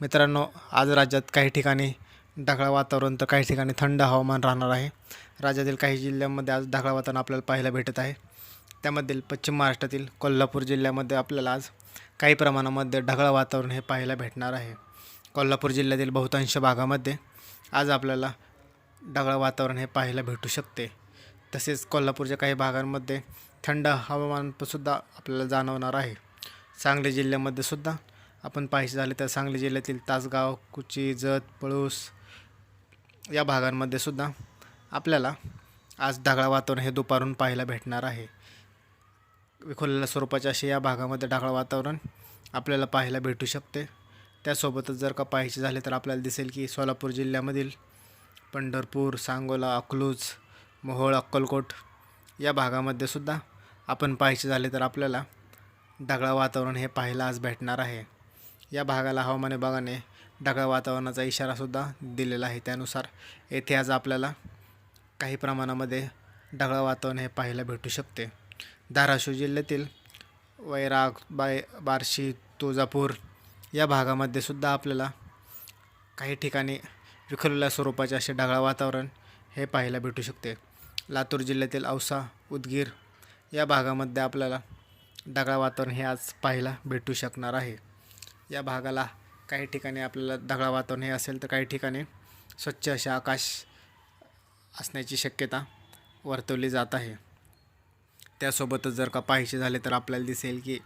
मित्रांनो आज राज्यात काही ठिकाणी ढगाळ वातावरण तर काही ठिकाणी थंड हवामान राहणार आहे. राज्यातील काही जिल्ह्यांमध्ये आज ढगाळ वातावरण आपल्याला पाहायला भेटत आहे. त्यामधील पश्चिम महाराष्ट्रातील कोल्हापूर जिल्ह्यामध्ये आपल्याला आज काही प्रमाणामध्ये ढगाळ वातावरण हे पाहायला भेटणार आहे. कोल्हापूर जिल्ह्यातील बहुतांश भागामध्ये आज आपल्याला ढगाळ वातावरण हे पाहायला भेटू शकते. तसेच कोल्हापूरच्या काही भागांमध्ये थंड हवामानसुद्धा आपल्याला जाणवणार आहे. सांगली जिल्ह्यामध्ये सुद्धा आपण पाहायचे झाले तर सांगली जिल्ह्यातील तासगाव कुची जत पळूस या भागांमध्ये सुद्धा आपल्याला आज ढगाळ वातावरण हे दुपारून पाहायला भेटणार आहे. विखुरलेल्या स्वरूपाचे असे या भागामध्ये ढगाळ वातावरण आपल्याला पाहायला भेटू शकते. त्यासोबतच जर का पाहायचे झाले तर आपल्याला दिसेल की सोलापूर जिल्ह्यामधील पंढरपूर सांगोला अकलूज मोहोळ अक्कलकोट या भागामध्ये सुद्धा आपण पाहायचे झाले तर आपल्याला ढगाळ वातावरण हे पाहायला आज भेटणार आहे. या भागाला हवामान विभागाने ढगाळ वातावरणाचा इशारासुद्धा दिलेला आहे. त्यानुसार येथे आज आपल्याला काही प्रमाणामध्ये ढगाळ वातावरण हे पाहायला भेटू शकते. धाराशिव जिल्ह्यातील वैराग बाय बार्शी तुळजापूर या भागामध्ये सुद्धा आपल्याला काही ठिकाणी विखुरलेल्या स्वरूपाचे असे ढगाळ वातावरण हे पाहायला भेटू शकते. लातूर जिल्ह्यातील औसा उदगीर या भागामध्ये आपल्याला ढगाळ वातावरण हे आज पाहायला भेटू शकणार आहे. या भागाला काही ठिकाणी आपल्याला दगडा वातावरण हे असेल तर काही ठिकाणी स्वच्छ असे आकाश असण्याची शक्यता वर्तवली जात आहे. त्यासोबतच जर का पाहायचे झाले तर आपल्याला दिसेल की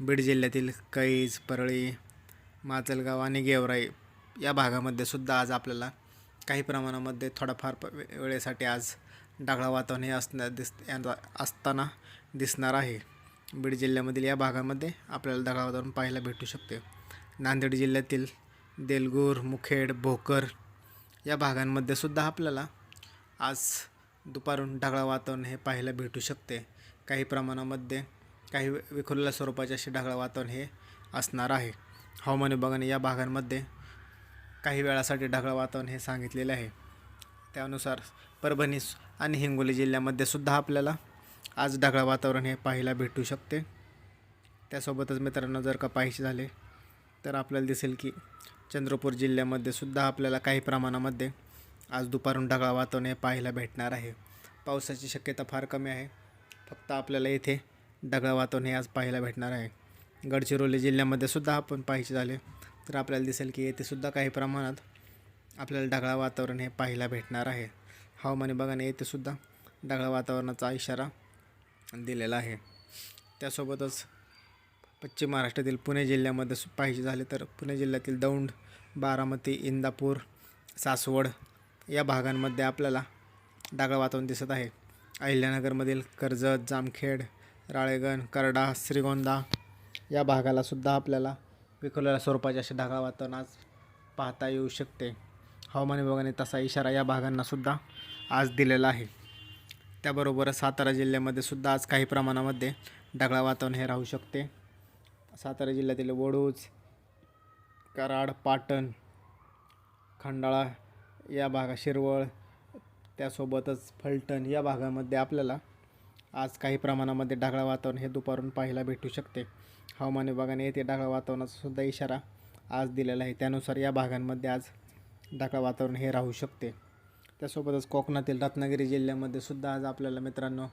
बीड जिल्ह्यातील कैज परळी माजलगाव आणि गेवराई या भागामध्ये सुद्धा आज आपल्याला काही प्रमाणामध्ये थोडाफार वेळेसाठी आज ढगाळ वातावरण हे असण्या दिस यांचा असताना दिसणार आहे. बीड जिल्ह्यामधील या भागामध्ये आपल्याला ढगाळ वातावरण पाहायला भेटू शकते. नांदेड जिल्ह्यातील देलगूर मुखेड भोकर या भागांमध्ये सुद्धा आपल्याला आज दुपारून ढगाळ वातावरण हे पाहायला भेटू शकते. काही प्रमाणामध्ये काही विखुरलेल्या स्वरूपाचे असे ढगाळ वातावरण हे असणार आहे. हवामान विभागाने या भागांमध्ये काही वेळासाठी ढगाळ वातावरण हे सांगितलेले आहे. त्यानुसार परभणी आणि हिंगोली जिल्ह्यामध्ये सुद्धा आपल्याला आज ढगाळ वातावरण हे पाहायला भेटू शकते. त्यासोबतच मित्रांनो जर का पाहायचे झाले तर आपल्याला दिसेल की चंद्रपूर जिल्ह्यामध्ये सुद्धा आपल्याला काही प्रमाणामध्ये आज दुपारून ढगाळ वातावरण हे पाहायला भेटणार आहे. पावसाची शक्यता फार कमी आहे. फक्त आपल्याला येथे ढगाळ वातावरण हे आज पाहायला भेटणार आहे. गडचिरोली जिल्ह्यामध्ये सुद्धा आपण पाहायचे झाले तर आपल्याला दिसेल की येथे सुद्धा काही प्रमाणात आपल्याला ढगाळ वातावरण हे पाहायला भेटणार आहे. हवामान विभागाने येथे सुद्धा ढगाळ वातावरणाचा इशारा दिलेला आहे. त्यासोबतच पश्चिम महाराष्ट्रातील पुणे जिल्ह्यामध्ये सु- पाहिजे झाले तर पुणे जिल्ह्यातील दौंड बारामती इंदापूर सासवड या भागांमध्ये आपल्याला डागळ वातावरण दिसत आहे. अहिल्यानगरमधील कर्जत जामखेड राळेगण करडा श्रीगोंदा या भागाला सुद्धा आपल्याला विखुरलेल्या स्वरूपाचे असे ढगाळ वातावरण आज पाहता येऊ शकते. हवामान विभागाने तसा इशारा या भागांना सुद्धा आज दिलेला आहे. त्याबरोबरच सातारा जिल्ह्यामध्ये सुद्धा आज काही प्रमाणामध्ये ढगाळ वातावरण हे राहू शकते. सातारा जिल्ह्यातील वडूज कराड पाटण खंडाळा या भागा शिरवळ त्यासोबतच फलटण या भागामध्ये आपल्याला आज काही प्रमाणामध्ये ढगाळ वातावरण हे दुपारून पाहायला भेटू शकते. हवामान विभागाने येथे ढगाळ वातावरणाचा सुद्धा इशारा आज दिलेला आहे. त्यानुसार या भागांमध्ये आज ढगाळ वातावरण हे राहू शकते. त्यासोबतच कोकणातील रत्नागिरी जिल्ह्यामध्ये सुद्धा आज आपल्याला मित्रांनो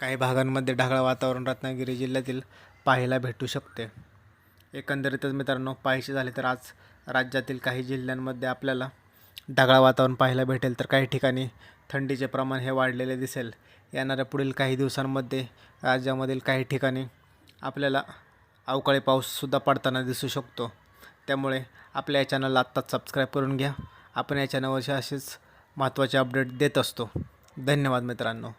काही भागांमध्ये ढगाळ वातावरण रत्नागिरी जिल्ह्यातील पाहायला भेटू शकते. एकंदरीतच मित्रांनो पाहायचे झाले तर आज राज्यातील काही जिल्ह्यांमध्ये आपल्याला ढगाळ वातावरण पाहायला भेटेल. तर काही ठिकाणी थंडीचे प्रमाण हे वाढलेले दिसेल. येणाऱ्या पुढील काही दिवसांमध्ये राज्यामधील काही ठिकाणी आपल्याला अवकाळी पाऊससुद्धा पडताना दिसू शकतो. त्यामुळे आपल्या या चॅनलला आत्ताच सबस्क्राईब करून घ्या. आपण या चॅनलवरचे असेच महत्त्वाचे अपडेट देत असतो. धन्यवाद मित्रांनो.